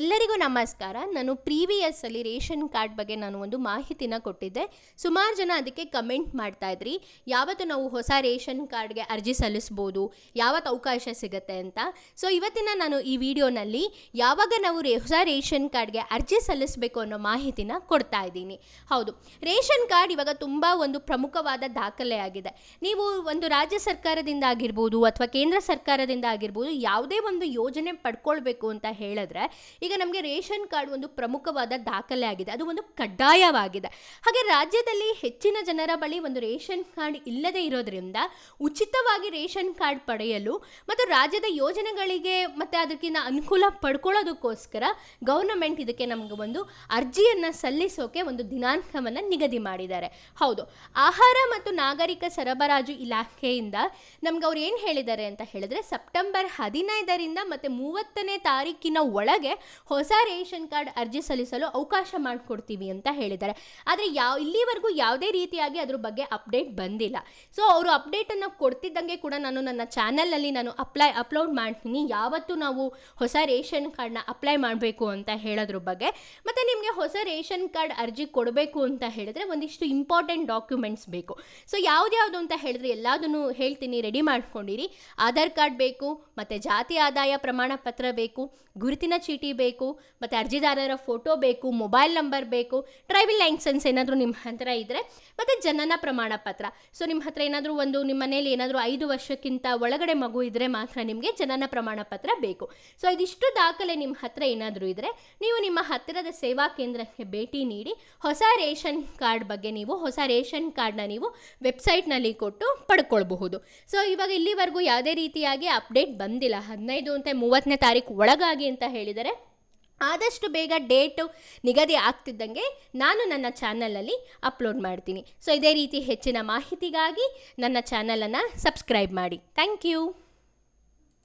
ಎಲ್ಲರಿಗೂ ನಮಸ್ಕಾರ. ನಾನು ಪ್ರೀವಿಯಸ್ಸಲ್ಲಿ ರೇಷನ್ ಕಾರ್ಡ್ ಬಗ್ಗೆ ನಾನು ಒಂದು ಮಾಹಿತಿನ ಕೊಟ್ಟಿದ್ದೆ. ಸುಮಾರು ಜನ ಅದಕ್ಕೆ ಕಮೆಂಟ್ ಮಾಡ್ತಾ ಇದ್ರಿ. ಯಾವತ್ತು ನಾವು ಹೊಸ ರೇಷನ್ ಕಾರ್ಡ್ಗೆ ಅರ್ಜಿ ಸಲ್ಲಿಸ್ಬೋದು, ಯಾವತ್ತು ಅವಕಾಶ ಸಿಗುತ್ತೆ ಅಂತ. ಸೊ ಇವತ್ತಿನ ನಾನು ಈ ವಿಡಿಯೋನಲ್ಲಿ ಯಾವಾಗ ನಾವು ಹೊಸ ರೇಷನ್ ಕಾರ್ಡ್ಗೆ ಅರ್ಜಿ ಸಲ್ಲಿಸಬೇಕು ಅನ್ನೋ ಮಾಹಿತಿನ ಕೊಡ್ತಾ ಇದ್ದೀನಿ. ಹೌದು, ರೇಷನ್ ಕಾರ್ಡ್ ಇವಾಗ ತುಂಬ ಒಂದು ಪ್ರಮುಖವಾದ ದಾಖಲೆ ಆಗಿದೆ. ನೀವು ಒಂದು ರಾಜ್ಯ ಸರ್ಕಾರದಿಂದ ಆಗಿರ್ಬೋದು ಅಥವಾ ಕೇಂದ್ರ ಸರ್ಕಾರದಿಂದ ಆಗಿರ್ಬೋದು ಯಾವುದೇ ಒಂದು ಯೋಜನೆ ಪಡ್ಕೊಳ್ಬೇಕು ಅಂತ ಹೇಳಿದ್ರೆ ಈಗ ನಮಗೆ ರೇಷನ್ ಕಾರ್ಡ್ ಒಂದು ಪ್ರಮುಖವಾದ ದಾಖಲೆ ಆಗಿದೆ. ಅದು ಒಂದು ಕಡ್ಡಾಯವಾಗಿದೆ. ಹಾಗೆ ರಾಜ್ಯದಲ್ಲಿ ಹೆಚ್ಚಿನ ಜನರ ಬಳಿ ಒಂದು ರೇಷನ್ ಕಾರ್ಡ್ ಇಲ್ಲದೆ ಇರೋದ್ರಿಂದ ಉಚಿತವಾಗಿ ರೇಷನ್ ಕಾರ್ಡ್ ಪಡೆಯಲು ಮತ್ತು ರಾಜ್ಯದ ಯೋಜನೆಗಳಿಗೆ ಮತ್ತು ಅದಕ್ಕಿಂತ ಅನುಕೂಲ ಪಡ್ಕೊಳ್ಳೋದಕ್ಕೋಸ್ಕರ ಗೌರ್ನಮೆಂಟ್ ಇದಕ್ಕೆ ನಮಗೆ ಒಂದು ಅರ್ಜಿಯನ್ನು ಸಲ್ಲಿಸೋಕೆ ಒಂದು ದಿನಾಂಕವನ್ನು ನಿಗದಿ ಮಾಡಿದ್ದಾರೆ. ಹೌದು, ಆಹಾರ ಮತ್ತು ನಾಗರಿಕ ಸರಬರಾಜು ಇಲಾಖೆಯಿಂದ ನಮ್ಗೆ ಅವ್ರು ಏನು ಹೇಳಿದ್ದಾರೆ ಅಂತ ಹೇಳಿದ್ರೆ, ಸೆಪ್ಟೆಂಬರ್ ಹದಿನೈದರಿಂದ ಮತ್ತು ಮೂವತ್ತನೇ ತಾರೀಕಿನ ಒಳಗೆ ಹೊಸ ರೇಷನ್ ಕಾರ್ಡ್ ಅರ್ಜಿ ಸಲ್ಲಿಸಲು ಅವಕಾಶ ಮಾಡಿಕೊಡ್ತೀವಿ ಅಂತ ಹೇಳಿದ್ದಾರೆ. ಆದರೆ ಯಾವ, ಇಲ್ಲಿವರೆಗೂ ಯಾವುದೇ ರೀತಿಯಾಗಿ ಅದ್ರ ಬಗ್ಗೆ ಅಪ್ಡೇಟ್ ಬಂದಿಲ್ಲ. ಸೊ ಅವರು ಅಪ್ಡೇಟನ್ನು ಕೊಡ್ತಿದ್ದಂಗೆ ಕೂಡ ನಾನು ನನ್ನ ಚಾನಲಲ್ಲಿ ನಾನು ಅಪ್ಲೈ, ಅಪ್ಲೋಡ್ ಮಾಡ್ತೀನಿ. ಯಾವತ್ತು ನಾವು ಹೊಸ ರೇಷನ್ ಕಾರ್ಡ್ನ ಅಪ್ಲೈ ಮಾಡಬೇಕು ಅಂತ ಹೇಳೋದ್ರ ಬಗ್ಗೆ. ಮತ್ತು ನಿಮಗೆ ಹೊಸ ರೇಷನ್ ಕಾರ್ಡ್ ಅರ್ಜಿ ಕೊಡಬೇಕು ಅಂತ ಹೇಳಿದ್ರೆ ಒಂದಿಷ್ಟು ಇಂಪಾರ್ಟೆಂಟ್ ಡಾಕ್ಯುಮೆಂಟ್ಸ್ ಬೇಕು. ಸೊ ಯಾವ್ದ್ಯಾವುದು ಅಂತ ಹೇಳಿದ್ರೆ ಎಲ್ಲದನ್ನು ಹೇಳ್ತೀನಿ, ರೆಡಿ ಮಾಡ್ಕೊಂಡಿರಿ. ಆಧಾರ್ ಕಾರ್ಡ್ ಬೇಕು, ಮತ್ತು ಜಾತಿ ಆದಾಯ ಪ್ರಮಾಣ ಪತ್ರ ಬೇಕು, ಗುರುತಿನ ಚೀಟಿ ಬೇಕು, ಮತ್ತು ಅರ್ಜಿದಾರರ ಫೋಟೋ ಬೇಕು ಮೊಬೈಲ್ ನಂಬರ್ ಬೇಕು ಡ್ರೈವಿಂಗ್ ಲೈಸೆನ್ಸ್ ಏನಾದರೂ ನಿಮ್ಮ ಹತ್ರ ಇದ್ದರೆ ಮತ್ತು ಜನನ ಪ್ರಮಾಣ ಪತ್ರ. ಸೊ ನಿಮ್ಮ ಹತ್ರ ಏನಾದರೂ ಒಂದು ನಿಮ್ಮ ಮನೇಲಿ ಏನಾದರೂ ಐದು ವರ್ಷಕ್ಕಿಂತ ಒಳಗಡೆ ಮಗು ಇದ್ದರೆ ಮಾತ್ರ ನಿಮಗೆ ಜನನ ಪ್ರಮಾಣ ಪತ್ರ ಬೇಕು. ಸೊ ಇದಿಷ್ಟು ದಾಖಲೆ ನಿಮ್ಮ ಹತ್ರ ಏನಾದರೂ ಇದ್ದರೆ ನೀವು ನಿಮ್ಮ ಹತ್ತಿರದ ಸೇವಾ ಕೇಂದ್ರಕ್ಕೆ ಭೇಟಿ ನೀಡಿ, ಹೊಸ ರೇಷನ್ ಕಾರ್ಡ್ ಬಗ್ಗೆ ನೀವು, ಹೊಸ ರೇಷನ್ ಕಾರ್ಡ್ನ ನೀವು ವೆಬ್ಸೈಟ್ನಲ್ಲಿ ಕೊಟ್ಟು ಪಡ್ಕೊಳ್ಬಹುದು. ಸೊ ಇವಾಗ ಇಲ್ಲಿವರೆಗೂ ಯಾವುದೇ ರೀತಿಯಾಗಿ ಅಪ್ಡೇಟ್ ಬಂದಿಲ್ಲ. ಹದಿನೈದು ಅಂತ ಮೂವತ್ತನೇ ತಾರೀಕು ಒಳಗಾಗಿ ಅಂತ ಹೇಳಿದರೆ ಆದಷ್ಟು ಬೇಗ ಡೇಟು ನಿಗದಿ ಆಗ್ತಿದ್ದಂಗೆ ನಾನು ನನ್ನ ಚಾನಲಲ್ಲಿ ಅಪ್ಲೋಡ್ ಮಾಡ್ತೀನಿ. ಸೊ, ಇದೇ ರೀತಿ ಹೆಚ್ಚಿನ ಮಾಹಿತಿಗಾಗಿ ನನ್ನ ಚಾನಲನ್ನು ಸಬ್ಸ್ಕ್ರೈಬ್ ಮಾಡಿ. Thank you.